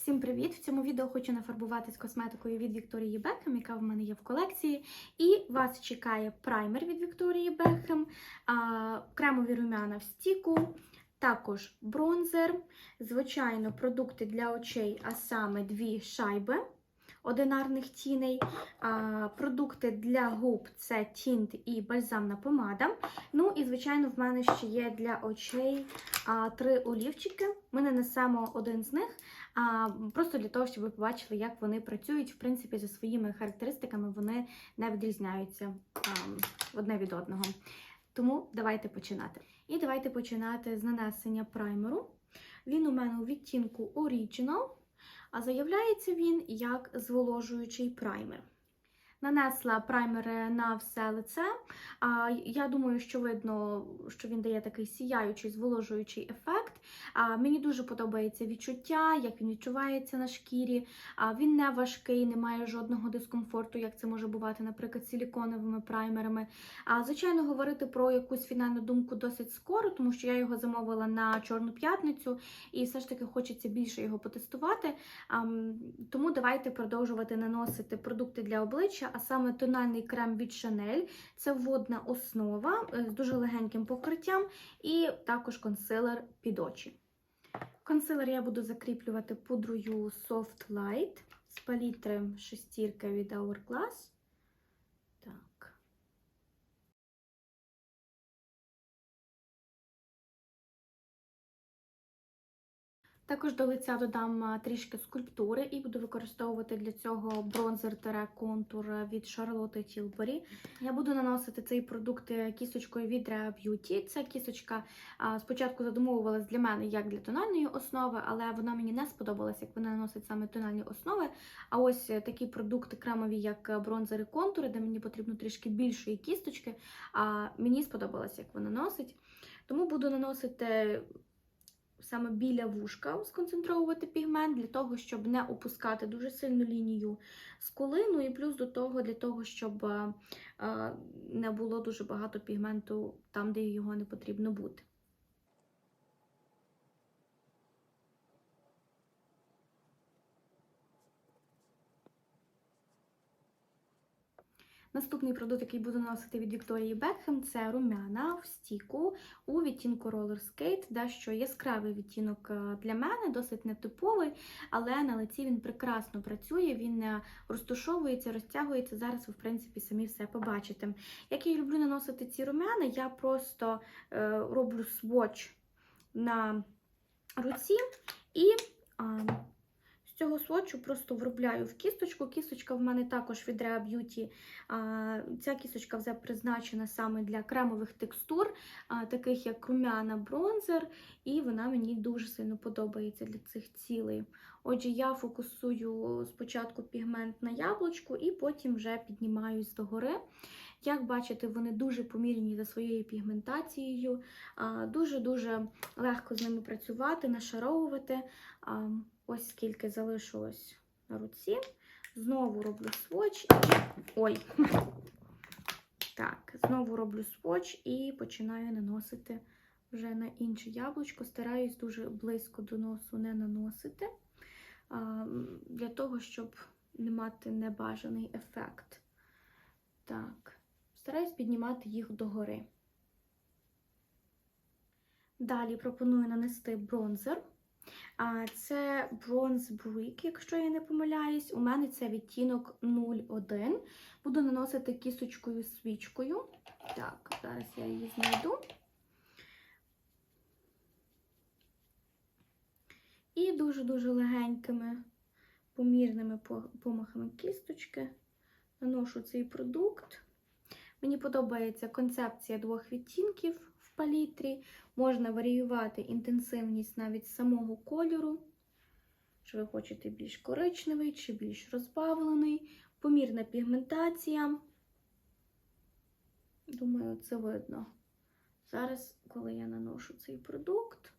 Всім привіт! В цьому відео хочу нафарбувати з косметикою від Вікторії Бекхем, яка в мене є в колекції. І вас чекає праймер від Вікторії Бекхем, кремові румяна в стіку, також бронзер, звичайно, продукти для очей, а саме дві шайби одинарних тіней. Продукти для губ це тінт і бальзамна помада. Ну і, звичайно, в мене ще є для очей три олівчики. Ми не несемо один з них. Просто для того, щоб ви побачили, як вони працюють. В принципі, за своїми характеристиками вони не відрізняються одне від одного. Тому давайте починати. І давайте починати з нанесення праймеру. Він у мене у відтінку Original, а заявляється він як зволожуючий праймер. Нанесла праймер на все лице. Я думаю, що видно, що він дає такий сіяючий, зволожуючий ефект. Мені дуже подобається відчуття, як він відчувається на шкірі. Він не важкий, не має жодного дискомфорту, як це може бувати, наприклад, силіконовими праймерами. Звичайно, говорити про якусь фінальну думку досить скоро, тому що я його замовила на Чорну п'ятницю, і все ж таки хочеться більше його потестувати. Тому давайте продовжувати наносити продукти для обличчя а саме тональний крем від Chanel. Це водна основа з дуже легеньким покриттям, і також консилер під очі. Консилер я буду закріплювати пудрою Soft Light з палітри шестірка від Hourglass. Також до лиця додам трішки скульптури і буду використовувати для цього бронзер-контур від Charlotte Tilbury. Я буду наносити цей продукт кісточкою від Rea Beauty. Ця кісточка спочатку задумовувалась для мене як для тональної основи, але вона мені не сподобалась, як вона наносить саме тональні основи. А ось такі продукти кремові, як бронзери контури, де мені потрібно трішки більшої кісточки. А мені сподобалось, як вона носить. Тому буду наносити саме біля вушка сконцентровувати пігмент, для того, щоб не опускати дуже сильну лінію скули, ну і плюс до того, для того, щоб не було дуже багато пігменту там, де його не потрібно бути. Наступний продукт, який буду носити від Вікторії Бекхем, це румяна в стіку у відтінку Roller Skate, дещо яскравий відтінок е, для мене, досить нетиповий, але на лиці він прекрасно працює, він розтушовується, розтягується. Зараз ви, в принципі, самі все побачите. Як я люблю наносити ці румяна, я просто е, роблю сводч на руці і. Цього сводчу просто вробляю в кісточку. Кісточка в мене також від Rea Beauty. Ця кісточка вже призначена саме для кремових текстур, таких як румяна бронзер, і вона мені дуже сильно подобається для цих цілей. Отже, я фокусую спочатку пігмент на яблучку, і потім вже піднімаюсь догори. Як бачите, вони дуже помірні за своєю пігментацією, дуже-дуже легко з ними працювати, нашаровувати. Ось скільки залишилось на руці. Знову роблю сводч. Ой, так, знову роблю сводч і починаю наносити вже на інше яблучко. Стараюсь дуже близько до носу не наносити, для того, щоб не мати небажаний ефект. Так, стараюсь піднімати їх догори. Далі пропоную нанести бронзер. Це Bronze Brick, якщо я не помиляюсь. У мене це відтінок 01. Буду наносити кісточкою свічкою. Так, зараз я її знайду. І дуже-дуже легенькими, помірними помахами кісточки наношу цей продукт. Мені подобається концепція двох відтінків в палітрі. Можна варіювати інтенсивність навіть самого кольору. Чи ви хочете більш коричневий, чи більш розбавлений, помірна пігментація. Думаю, це видно. Зараз, коли я наношу цей продукт,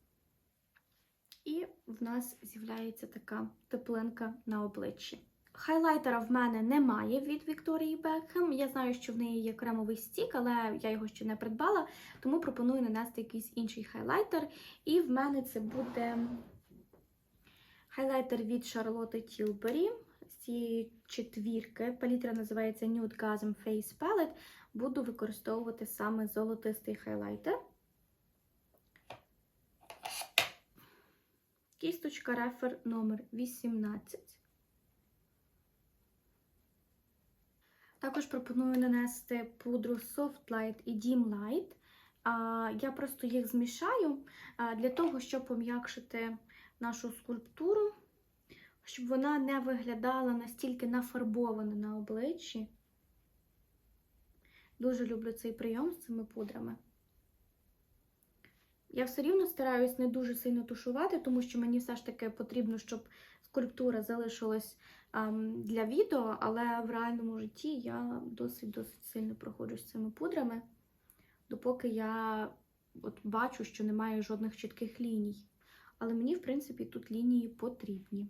і в нас з'являється така теплинка на обличчі. Хайлайтера в мене немає від Вікторії Бекхем. Я знаю, що в неї є кремовий стік, але я його ще не придбала, тому пропоную нанести якийсь інший хайлайтер. І в мене це буде Хайлайтер від Charlotte Tilbury з цієї четвірки. Палітра називається Nude Gasm Face Palette. Буду використовувати саме золотистий хайлайтер. Кісточка рефер номер 18. Також пропоную нанести пудру Soft Light і Dim Light. Я просто їх змішаю для того, щоб пом'якшити нашу скульптуру, щоб вона не виглядала настільки нафарбовано на обличчі. Дуже люблю цей прийом з цими пудрами. Я все рівно стараюсь не дуже сильно тушувати, тому що мені все ж таки потрібно, щоб скульптура залишилась ем, для відео, але в реальному житті я досить-досить сильно проходжусь цими пудрами, допоки я от бачу, що немає жодних чітких ліній. Але мені, в принципі, тут лінії потрібні.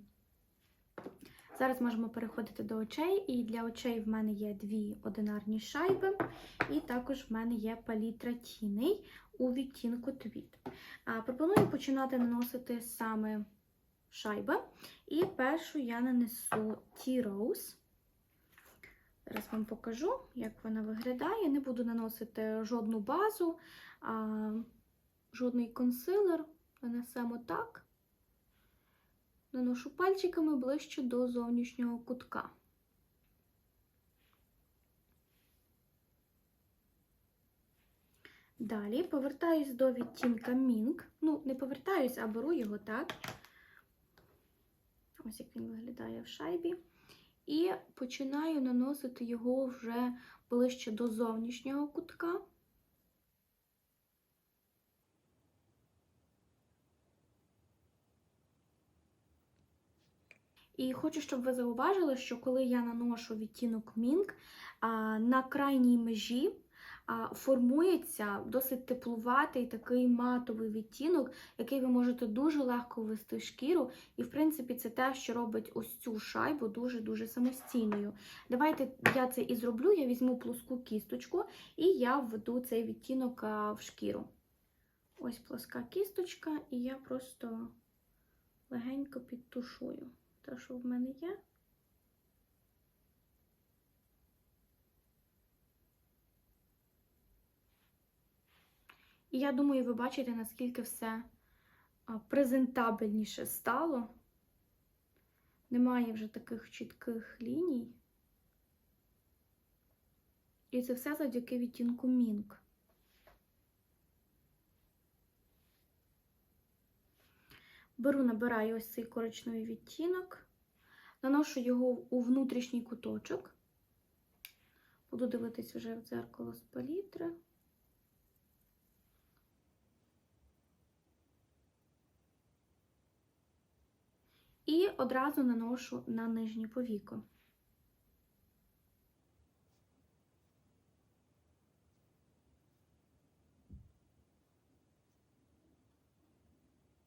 Зараз можемо переходити до очей, і для очей в мене є дві одинарні шайби, і також в мене є палітра тіней у відтінку твіт. Пропоную починати наносити саме шайби. І першу я нанесу T-Rose. Зараз вам покажу, як вона виглядає. Не буду наносити жодну базу, а жодний консилер. Нанесемо так. Наношу пальчиками ближче до зовнішнього кутка. Далі повертаюсь до відтінка Мінк. Ну, не повертаюсь, а беру його так. Ось як він виглядає в шайбі. І починаю наносити його вже ближче до зовнішнього кутка. І хочу, щоб ви зауважили, що коли я наношу відтінок Мінк, на крайній межі формується досить теплуватий такий матовий відтінок, який ви можете дуже легко ввести в шкіру. І, в принципі, це те, що робить ось цю шайбу дуже-дуже самостійною. Давайте я це і зроблю. Я візьму плоску кісточку і я введу цей відтінок в шкіру. Ось плоска кісточка, і я просто легенько підтушую те, що в мене є. І я думаю, ви бачите, наскільки все презентабельніше стало. Немає вже таких чітких ліній. І це все завдяки відтінку Мінк. Беру, набираю ось цей коричневий відтінок, наношу його у внутрішній куточок. Буду дивитись вже в дзеркало з палітри. І одразу наношу на нижнє повіко.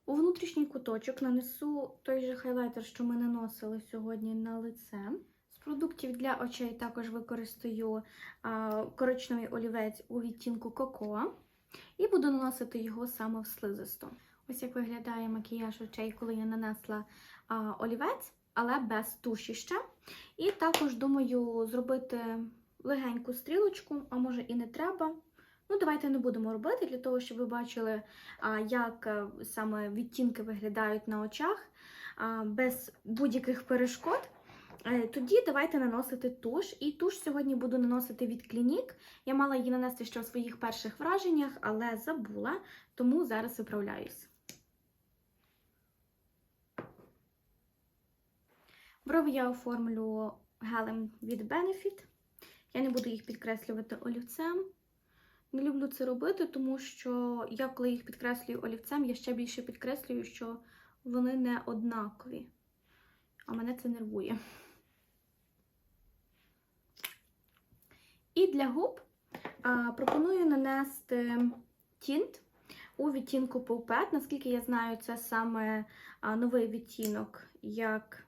У внутрішній куточок нанесу той же хайлайтер, що ми наносили сьогодні на лице. З продуктів для очей також використаю коричневий олівець у відтінку Коко і буду наносити його саме в слизисту. Ось як виглядає макіяж очей, коли я нанесла олівець, але без туші ще. І також думаю зробити легеньку стрілочку, а може і не треба. Ну, давайте не будемо робити, для того, щоб ви бачили, як е, саме відтінки виглядають на очах без будь-яких перешкод. Е, тоді давайте наносити туш. І туш сьогодні буду наносити від Клінік. Я мала її нанести ще в своїх перших враженнях, але забула, тому зараз виправляюсь. Брови я оформлю гелем від Benefit. Я не буду їх підкреслювати олівцем. Не люблю це робити, тому що я, коли їх підкреслюю олівцем, я ще більше підкреслюю, що вони не однакові. А мене це нервує. І для губ а, пропоную нанести тінт у відтінку Pulpet. Наскільки я знаю, це саме новий відтінок як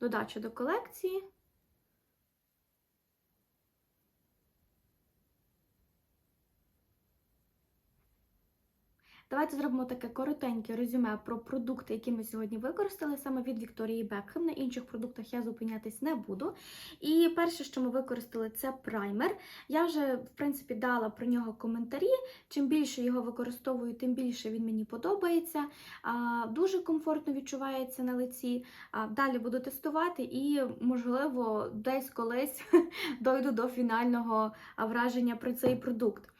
додача до колекції. Давайте зробимо таке коротеньке резюме про продукти, які ми сьогодні використали саме від Вікторії Бекхем. На інших продуктах я зупинятись не буду. І перше, що ми використали, це праймер. Я вже, в принципі, дала про нього коментарі. Чим більше його використовую, тим більше він мені подобається. Дуже комфортно відчувається на лиці. Далі буду тестувати і, можливо, десь колись дойду до фінального враження про цей продукт.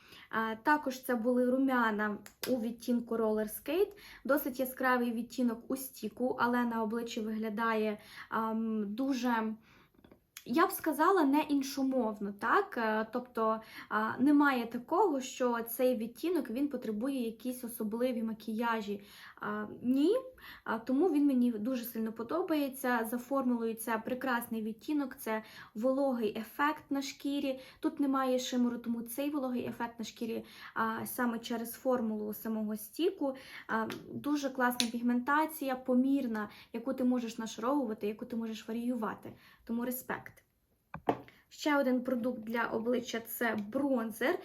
Також це були румяна у відтінку Roller Skate, досить яскравий відтінок у стіку, але на обличчі виглядає ам, дуже. Я б сказала не іншомовно, так? Е, Тобто немає такого, що цей відтінок він потребує якісь особливі макіяжі. Ні, тому він мені дуже сильно подобається. За формулою це прекрасний відтінок, це вологий ефект на шкірі. Тут немає шимору, тому цей вологий ефект на шкірі саме через формулу самого стіку. Дуже класна пігментація, помірна, яку ти можеш нашаровувати, яку ти можеш варіювати. Тому респект. Ще один продукт для обличчя це бронзер.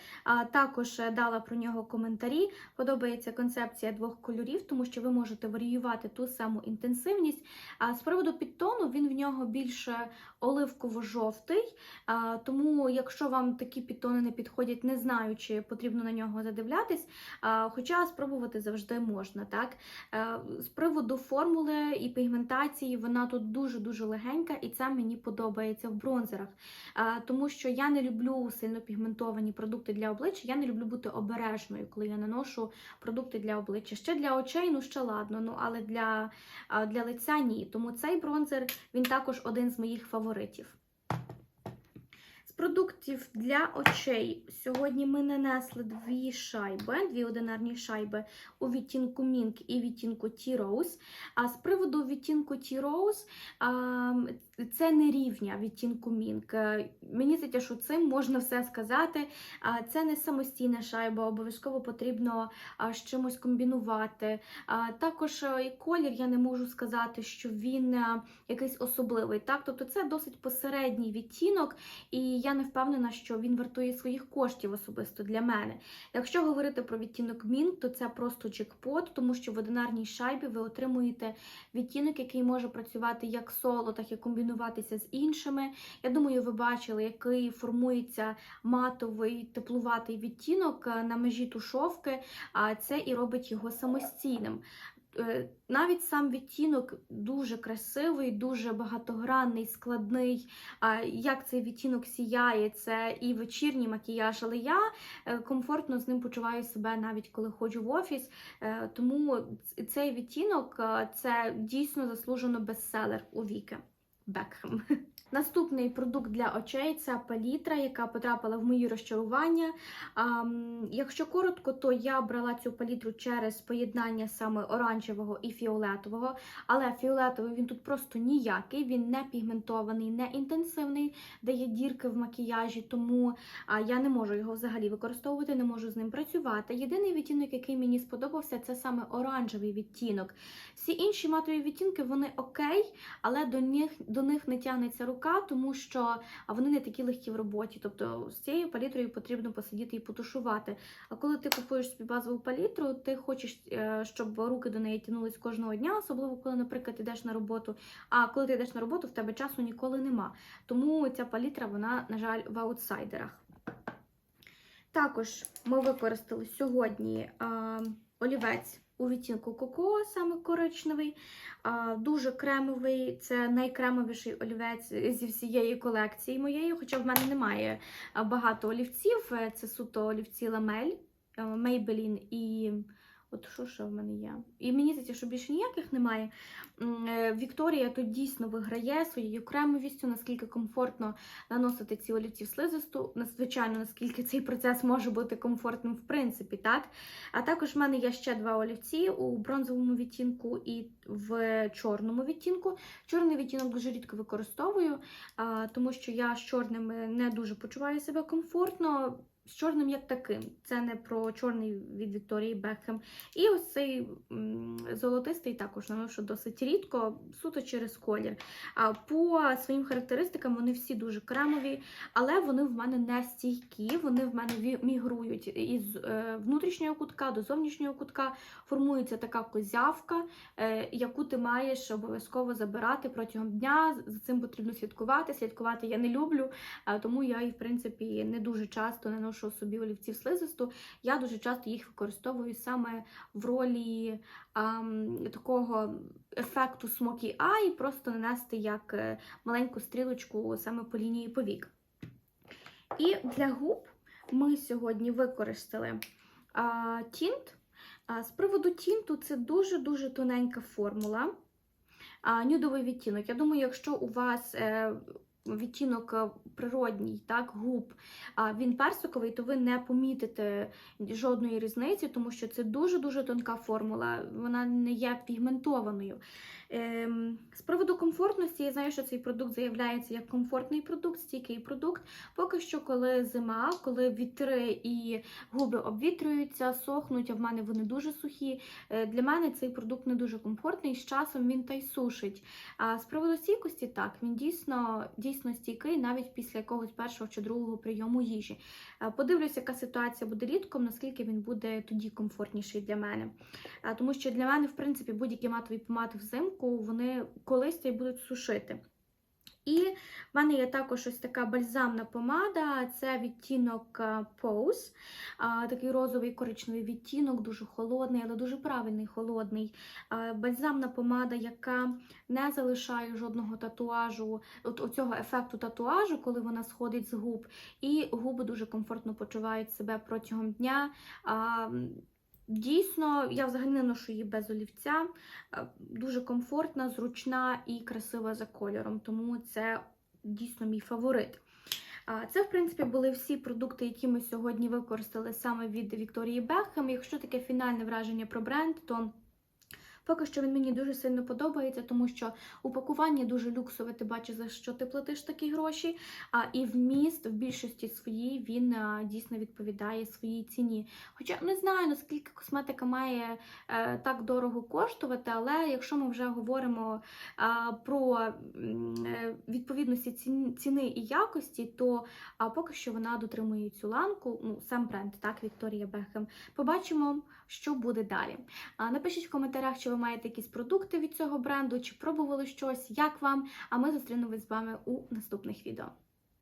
Також е, дала про нього коментарі. Подобається концепція двох кольорів, тому що ви можете варіювати ту саму інтенсивність. З приводу підтону він в нього більше оливково-жовтий. Тому, якщо вам такі підтони не підходять, не знаю, чи потрібно на нього задивлятись. Хоча спробувати завжди можна. Так? Е, З приводу формули і пігментації, вона тут дуже-дуже легенька, і це мені подобається в бронзерах. Тому що я не люблю сильно пігментовані продукти для обличчя, я не люблю бути обережною, коли я наношу продукти для обличчя. Ще для очей, ну ще ладно, ну але для, для лиця ні. Тому цей бронзер він також один з моїх фаворитів. З продуктів для очей сьогодні ми нанесли дві шайби, дві одинарні шайби у відтінку Mink і відтінку T-Rose. А з приводу відтінку T-Rose, це не рівня відтінку Mink. Е, Мені здається, що цим можна все сказати. Це не самостійна шайба, обов'язково потрібно з чимось комбінувати. Також е, і колір я не можу сказати, що він е, якийсь особливий. Так? Тобто це досить посередній відтінок, і я не впевнена, що він вартує своїх коштів особисто для мене. Якщо говорити про відтінок Mink, то це просто джекпот, тому що в одинарній шайбі ви отримуєте відтінок, який може працювати як соло, так і комбінуватися з іншими. Я думаю, ви бачили, який формується матовий теплуватий відтінок е, на межі тушовки, а це і робить його самостійним. Е, Навіть сам відтінок дуже красивий, дуже багатогранний, складний. Як цей відтінок сіяє, це і вечірній макіяж, але я е, комфортно з ним почуваю себе навіть коли ходжу в офіс. Тому цей відтінок це дійсно заслужено бестселер у Віки Бекхем. Наступний продукт для очей це палітра, яка потрапила в мої розчарування. Якщо коротко, то я брала цю палітру через поєднання саме оранжевого і фіолетового. Але фіолетовий він тут просто ніякий, він не пігментований, не інтенсивний, дає дірки в макіяжі, тому я не можу його взагалі використовувати, не можу з ним працювати. Єдиний відтінок, який мені сподобався, це саме оранжевий відтінок. Всі інші матові відтінки вони окей, але до них, до них не тягнеться рука рука, тому що вони не такі легкі в роботі. Тобто з цією палітрою потрібно посидіти і потушувати. А коли ти купуєш собі базову палітру, ти хочеш, е, щоб руки до неї тянулись кожного дня, особливо коли, наприклад, йдеш на роботу. А коли ти йдеш на роботу, в тебе часу ніколи нема. Тому ця палітра, вона, на жаль, в аутсайдерах. Також ми використали сьогодні а, олівець у відтінку коко, саме коричневий, дуже кремовий. Це найкремовіший олівець зі всієї колекції моєї, хоча в мене немає багато олівців. Це суто олівці ламель, Maybelline і. От що ще в мене є? І мені здається, що більше ніяких немає. Е, Вікторія тут дійсно виграє своєю кремовістю, наскільки комфортно наносити ці олівці в слизисту, звичайно, наскільки цей процес може бути комфортним в принципі. так? А також в мене є ще два олівці у бронзовому відтінку і в чорному відтінку. Чорний відтінок дуже рідко використовую, тому що я з чорними не дуже почуваю себе комфортно. З чорним як таким. Це не про чорний від Вікторії Бекхем. І ось цей золотистий також наношу досить рідко, суто через колір. А по своїм характеристикам вони всі дуже кремові, але вони в мене не стійкі, вони в мене мігрують із е, внутрішнього кутка до зовнішнього кутка. Формується така козявка, е, яку ти маєш обов'язково забирати протягом дня. За цим потрібно слідкувати. Слідкувати я не люблю, тому я і в принципі не дуже часто наношу собі олівців слизисту. Я дуже часто їх використовую саме в ролі ам, такого ефекту Smoky Eye, просто нанести як е, маленьку стрілочку саме по лінії повік. І для губ ми сьогодні використали а, тінт. З приводу тінту це дуже-дуже тоненька формула. Нюдовий відтінок. Я думаю, якщо у вас е, відтінок е, природній, так, губ, він персиковий, то ви не помітите жодної різниці, тому що це дуже-дуже тонка формула, вона не є пігментованою. Ем, з приводу комфортності, я знаю, що цей продукт заявляється як комфортний продукт, стійкий продукт. Поки що, коли зима, коли вітри і губи обвітрюються, сохнуть, а в мене вони дуже сухі. е, Для мене цей продукт не дуже комфортний, з часом він та й сушить. А з приводу стійкості, так, він дійсно, дійсно стійкий навіть після якогось першого чи другого прийому їжі. Е, Подивлюся, яка ситуація буде літком, наскільки він буде тоді комфортніший для мене. Тому що для мене, в принципі, будь-які матові помади взимку, вони колись й будуть сушити. І в мене є також ось така бальзамна помада, це відтінок е, Pose, такий розовий коричневий відтінок, дуже холодний, але дуже правильний холодний. Бальзамна помада, яка не залишає жодного татуажу, от оцього ефекту татуажу, коли вона сходить з губ, і губи дуже комфортно почувають себе протягом дня. Дійсно, я взагалі не ношу її без олівця. Е, Дуже комфортна, зручна і красива за кольором, тому це дійсно мій фаворит. Це, в принципі, були всі продукти, які ми сьогодні використали саме від Вікторії Бекхем. Якщо таке фінальне враження про бренд, то поки що він мені дуже сильно подобається, тому що упакування дуже люксове, ти бачиш, за що ти платиш такі гроші. А і вміст в більшості своїй він дійсно відповідає своїй ціні. Хоча не знаю, наскільки косметика має е, так дорого коштувати, але якщо ми вже говоримо а, про е, відповідності ціни, і якості, то а, поки що вона дотримує цю ланку, ну сам бренд, так, Вікторія Бехем. Побачимо, що буде далі. А, напишіть в коментарях, чи ви маєте якісь продукти від цього бренду, чи пробували щось, як вам. А ми зустрінемось з вами у наступних відео.